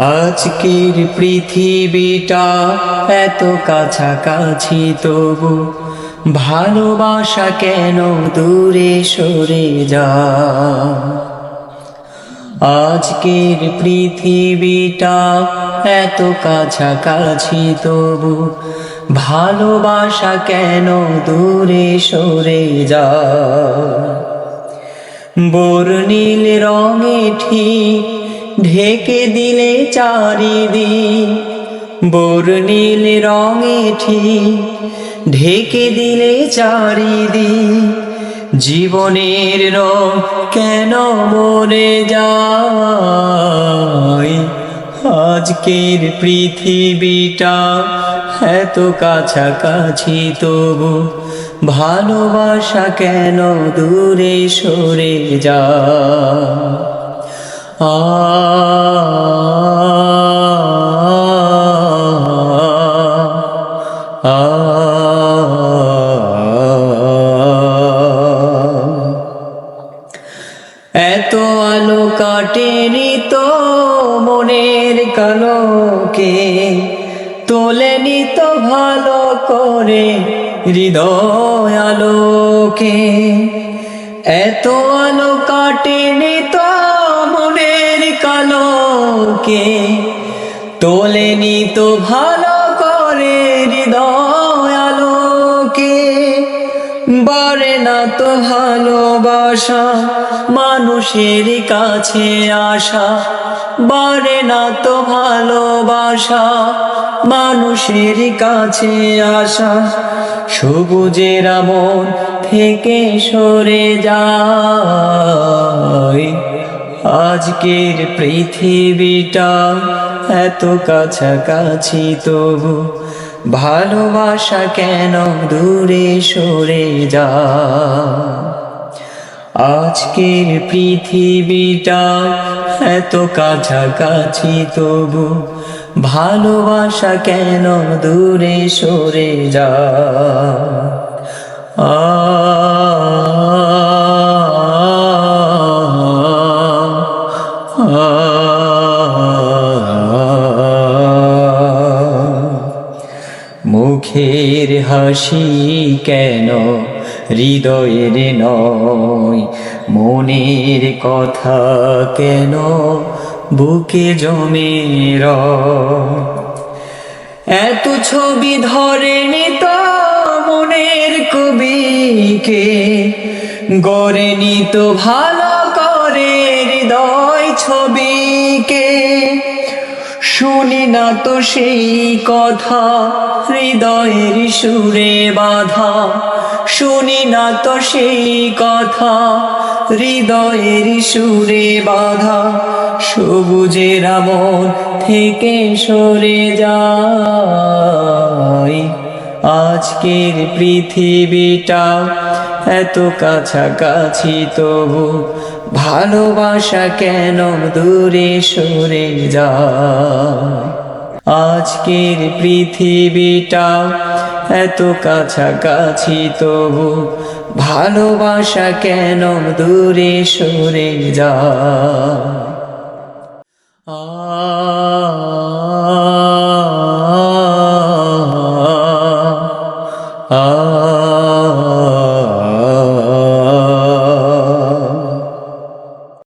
আজকের পৃথিবীটা এত কাছাকাছি, তবু ভালোবাসা কেন দূরে সরে যা আজকের পৃথিবীটা এত কাছাকাছি, তবু ভালোবাসা কেন দূরে সরে যা বর্ণিল রঙে ঠিক ঢেকে দিলে চারিদি চারিদিক বর্ণিল রঙে ঠিক। ঢেকে দিলে চারিদিক, জীবনের রং কেন মরে যায়? আজকের পৃথিবীটা এত কাছাকাছি, তবু ভালোবাসা কেন দূরে সরে যা আ আ এত আলো কাটেনি তো মনের কালোকে তোলেনি তো ভালো করে হৃদয় আলোকে এত আলো কাটেনি তো কালোকে তোলেনি তো ভালো করে হৃদয় আলোকে। বারে না তো ভালোবাসা, মানুষের কাছে আসা। বারে না তো ভালোবাসা, মানুষের কাছে আসা। সবুজের মন থেকে সরে যায়। আজকের পৃথিবীটা এত কাছাকাছি, তবু ভালোবাসা কেন দূরে সরে যা আজকের পৃথিবীটা এত কাছাকাছি, তবু ভালোবাসা কেন দূরে সরে যা মুখের হাসি কেন হৃদয়ের নয়? মনের কথা কেন বুকে জমে এত ছবি ধরেনি তো মনের কবিকে গড়েনি তো ভালো ছবিকে শুনি না তো সেই কথা, হৃদয়ের সুরে বাধা। শুনি না তো সেই কথা, হৃদয়ের সুরে বাধা। সবুজের মন থেকে সরে যায় আজকের পৃথিবীটা এত কাছাকাছি তবু ভালোবাসা কেন দূরে সরে যা আজকের পৃথিবীটা এত কাছাকাছি তবু ভালোবাসা কেন দূরে সরে যা আ আ